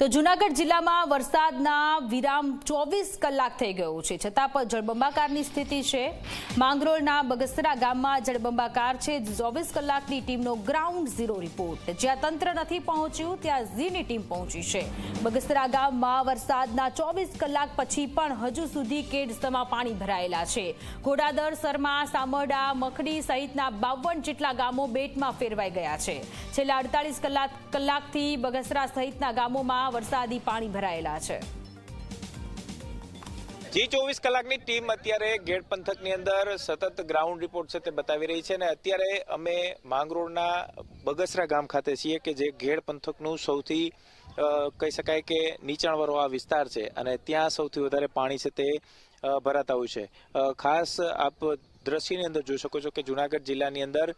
તો જુનાગઢ જિલ્લામાં વરસાદના વિરામ ચોવીસ કલાક થઈ ગયો છે. છતાં પણ જળબંબાકારની સ્થિતિ છે. માંગરોળના બગસરા ગામમાં જળબંબાકાર છે. ચોવીસ કલાકની ટીમનો ગ્રાઉન્ડ ઝીરો રિપોર્ટ. જ્યાં તંત્ર નથી પહોંચ્યું, ત્યાં ઝીની ટીમ પહોંચી છે. બગસરા ગામમાં વરસાદના ચોવીસ કલાક પછી પણ હજુ સુધી કેડસમાં પાણી ભરાયેલા છે. ઘોડાદર સરમા, સામરડા, મખડી સહિતના બાવન જેટલા ગામો બેટમાં ફેરવાઈ ગયા છે. છેલ્લા અડતાલીસ કલાક કલાકથી બગસરા સહિતના ગામોમાં વરસાદી પાણી ભરાયેલા છે. જી, ચોવીસ કલાકની ટીમ અત્યારે ગેટ પંથકની અંદર સતત ગ્રાઉન્ડ રિપોર્ટ છે તે બતાવી રહી છે અને અત્યારે અમે માંગરોળના બગસરા ગામ ખાતે છીએ કે જે ગેડ પંથકનું સૌથી કહી શકાય કે નીચાણવાળો આ વિસ્તાર છે અને ત્યાં સૌથી વધારે પાણી છે તે ભરાતા હોય છે. ખાસ આપ દ્રશ્યની અંદર જોઈ શકો છો કે જુનાગઢ જિલ્લાની અંદર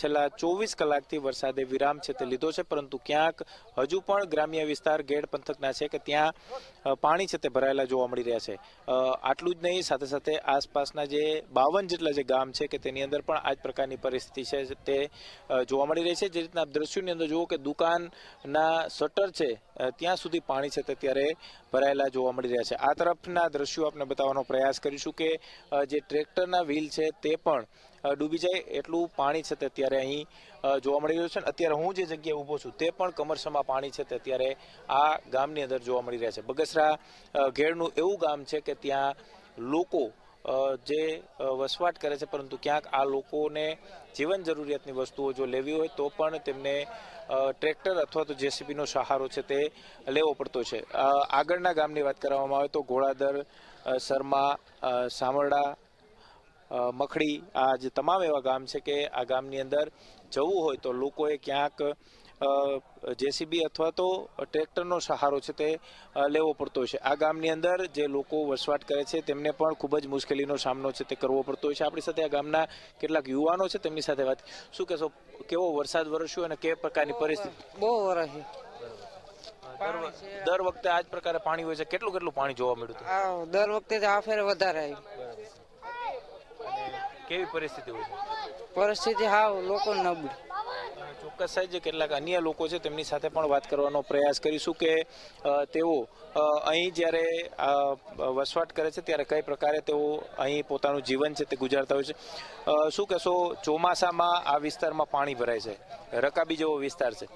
છેલ્લા ચોવીસ કલાકથી વરસાદે વિરામ છે તે લીધો છે, પરંતુ ક્યાંક હજુ પણ ગ્રામ્ય વિસ્તાર ગેડ પંથકના છે કે ત્યાં પાણી છે તે ભરાયેલા જોવા મળી રહ્યા છે. આટલું જ નહીં, સાથે સાથે આસપાસના જે બાવન જેટલા જે ગામ છે કે તેની અંદર પણ આ જ પ્રકારની પરિસ્થિતિ છે તે જોવા મળી રહી છે. જે રીતના દ્રશ્યોની અંદર જુઓ કે દુકાનના શટર છે ત્યાં સુધી પાણી છે તે ત્યારે ભરાયેલા જોવા મળી રહ્યા છે. આ તરફના દ્રશ્યો આપણે બતાવવાનો પ્રયાસ કરીશું કે જે ટ્રેક્ટરના વ્હીલ છે તે પણ ડૂબી જાય એટલું પાણી છે તે અત્યારે અહીં જોવા મળી રહ્યું છે અને અત્યારે હું જે જગ્યાએ ઊભો છું તે પણ કમરસમાં પાણી છે તે અત્યારે આ ગામની અંદર જોવા મળી રહ્યા છે. બગસરા ઘેરનું એવું ગામ છે કે ત્યાં લોકો જે વસવાટ કરે છે, પરંતુ ક્યાંક આ લોકોને જીવન જરૂરિયાતની વસ્તુઓ જો લેવી હોય, તો પણ તેમને ટ્રેક્ટર અથવા તો જેસીબીનો સહારો છે તે લેવો પડતો છે. આગળના ગામની વાત કરવામાં આવે તો ઘોડાદર સરમા સામરડા મખડી આ જે તમામ એવા ગામ છે કે આ ગામની અંદર જવું હોય તો લોકોએ ક્યાંક જેસીબી અથવા તો ટ્રેક્ટરનો સહારો છે તે લેવો પડતો હોય છે. આ ગામની અંદર જે લોકો વસવાટ કરે છે તેમને પણ ખૂબ જ મુશ્કેલીનો સામનો છે તે કરવો પડતો હોય છે. આપણી સાથે આ ગામના કેટલાક યુવાનો છે તેમની સાથે વાત. શું કહેશો કેવો વરસાદ વરસ્યો અને કે પ્રકારની પરિસ્થિતિ? બહુ વરસ દર વખતે આ જ પ્રકારે પાણી હોય છે. કેટલું કેટલું પાણી જોવા મળ્યું હતું? દર વખતે આ ફેર વધારે આવ્યું. કેવી પરિસ્થિતિ હોય છે? પરિસ્થિતિ હાવ લોકો નબળી. સાહેબ જે કેટલાક અન્ય લોકો છે તેમની સાથે પણ વાત કરવાનો પ્રયાસ કરીશું કે તેઓ અહીં જ્યારે વસવાટ કરે છે ત્યારે કઈ પ્રકારે તેઓ અહીં પોતાનું જીવન છે તે ગુજારતા હોય છે. શું કહેશો, ચોમાસામાં આ વિસ્તારમાં પાણી ભરાય છે, રકાબી જેવો વિસ્તાર છે.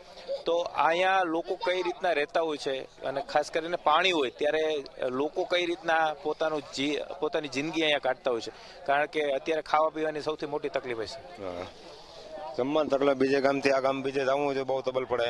તો અહીંયા લોકો કઈ રીતના રહેતા હોય છે અને ખાસ કરીને પાણી હોય ત્યારે લોકો કઈ રીતના પોતાનું પોતાની જિંદગી અહીંયા કાઢતા હોય છે? કારણ કે અત્યારે ખાવા પીવાની સૌથી મોટી તકલીફ હોય છે. જમવાનું તકલીફ બીજે ગામથી આ ગામ બીજે જવું છે બહુ તબલ પડે.